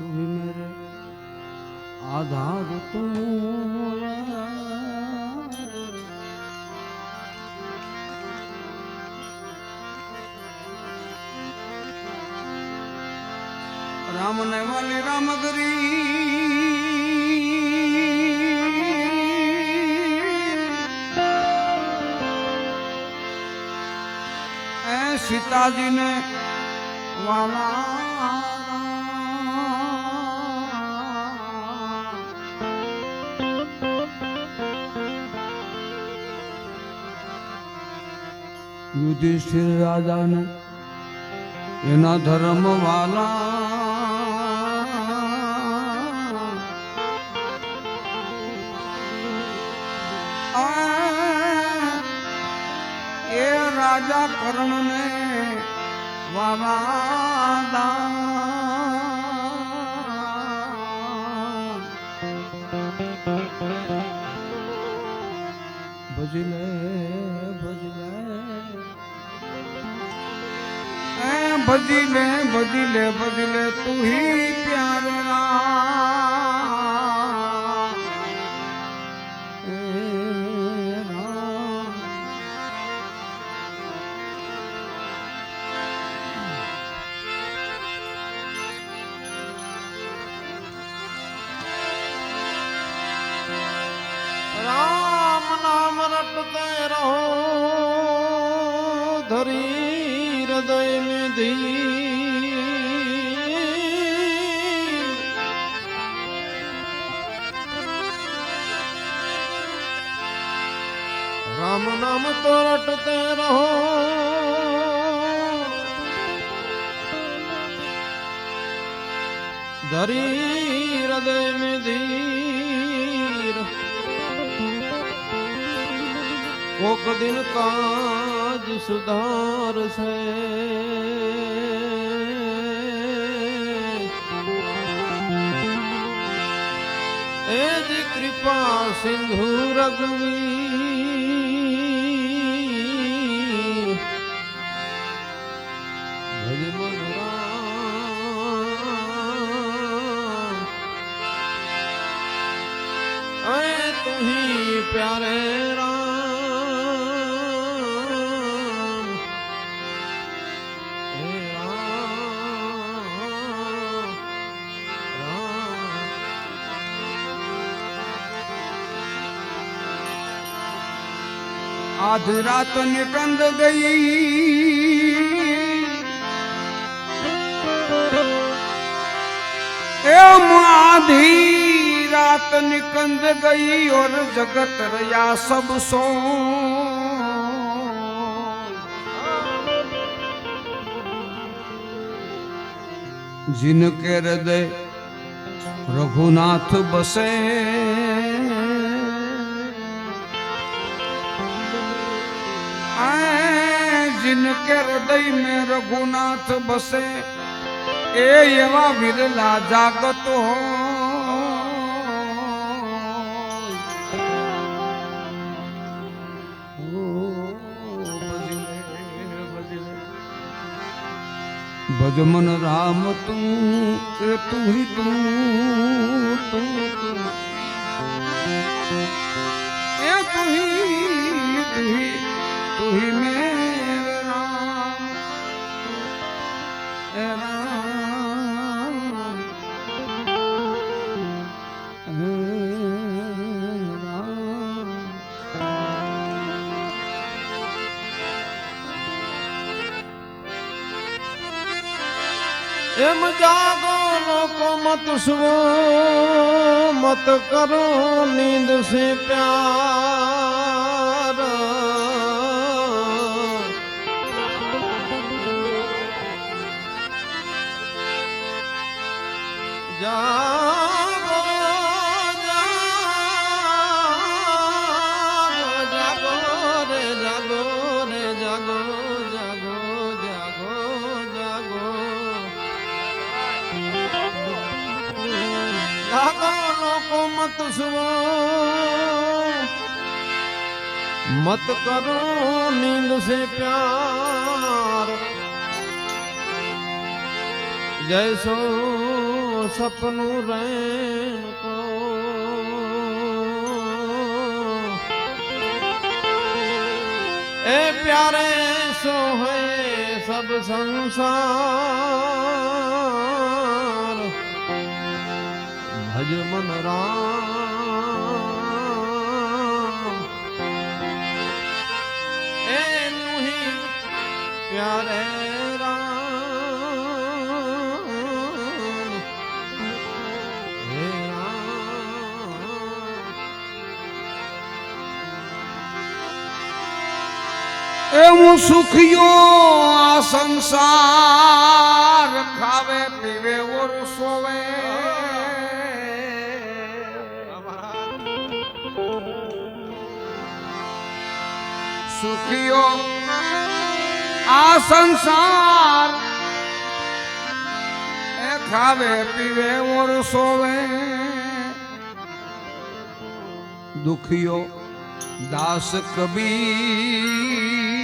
তুমি মেরে আধার তোমরা રામ ને વાલી રામ ગરી સીતાજી ને વાલા યુધિષ્ઠિર રાજાને એના ધર્મ વાલા એ રાજા કર્ણને વાલા ભજલે બદલે બદલે બદલે તું હી પ્યારા રામ નામ રટતે રહો ધરી. હૃદય में ધી રામ નામ તો રટતે રહો ધરી હૃદય ધીર કોક દિન કાજ જ સુધારશે એ જ કૃપા સિંધુ રઘુવી ભજમન રામ તુહી પ્યારે આધ રાત નિકંદ ગઈ. એમ આધી રાત નિકંદ ગઈ ઓર જગત રહ્યા સબ સો. जिनके हृदय रघुनाथ बसे હૃદય મે રઘુનાથ બસે. એ એવા વિરલા જાગત. હો ભજમન રામ તું, એ તું હી તું તું એ તું તું તું મેં એમ જાગો લોકો મત સુવો મત કરો નીંદ સે પ્યાર. મત સુવો મત કરો નીંદ સે પ્યાર. જય સૌ સપનું રૈન કો એ પ્યારે સોહે સબ સંસાર. ભજ મન રામ. એ નુહી પ્યારે એવું સુખિયો આ સંસાર ખાવે, પીવે ઓરસોવે સુખિયો આ સંસાર એ ખાવે, પીવે ઓરસોવે દુખિયો દાસ કબીર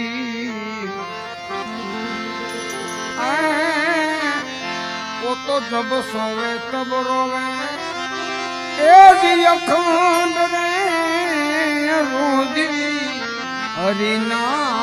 તો જબ સોવે તબ રોવે. એ જ અખંડ રે રોજી હરિનાથ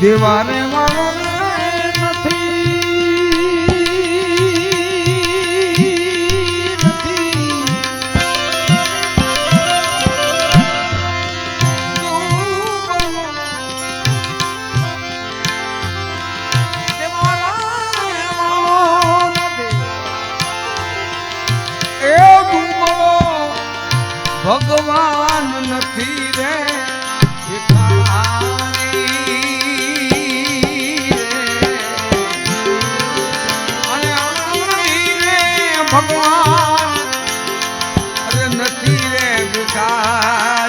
દેવાને મારો ભગવાન. નથી રે ભિખારી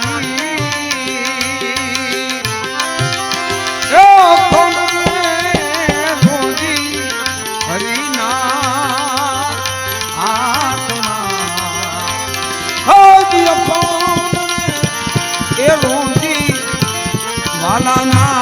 વાલાના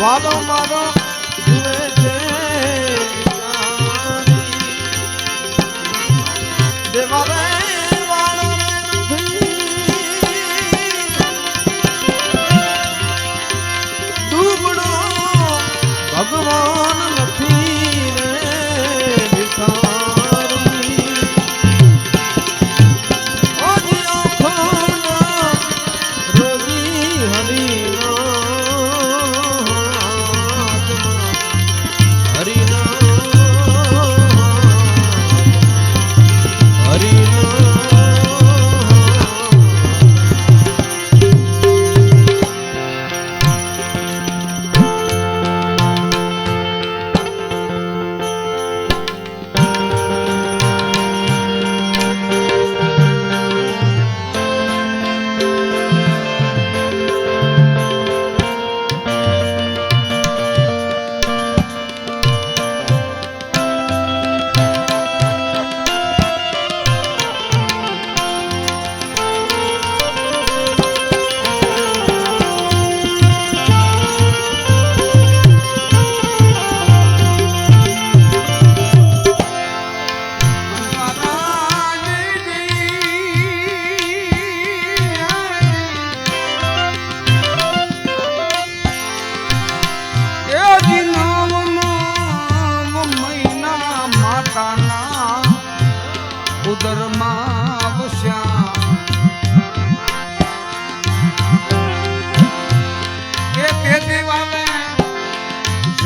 વાલો મારો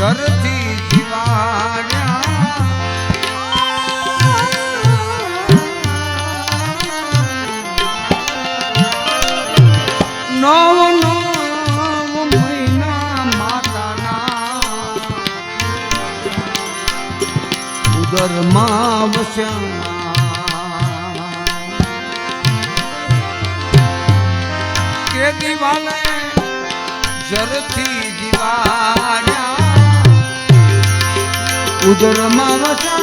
ઘરથી જીવાડ્યા નવ મહિના માતાના ઉદરમાં વસ્યા. દિવાલે જરથી દિવાળ્યા ઉજળમાં વસા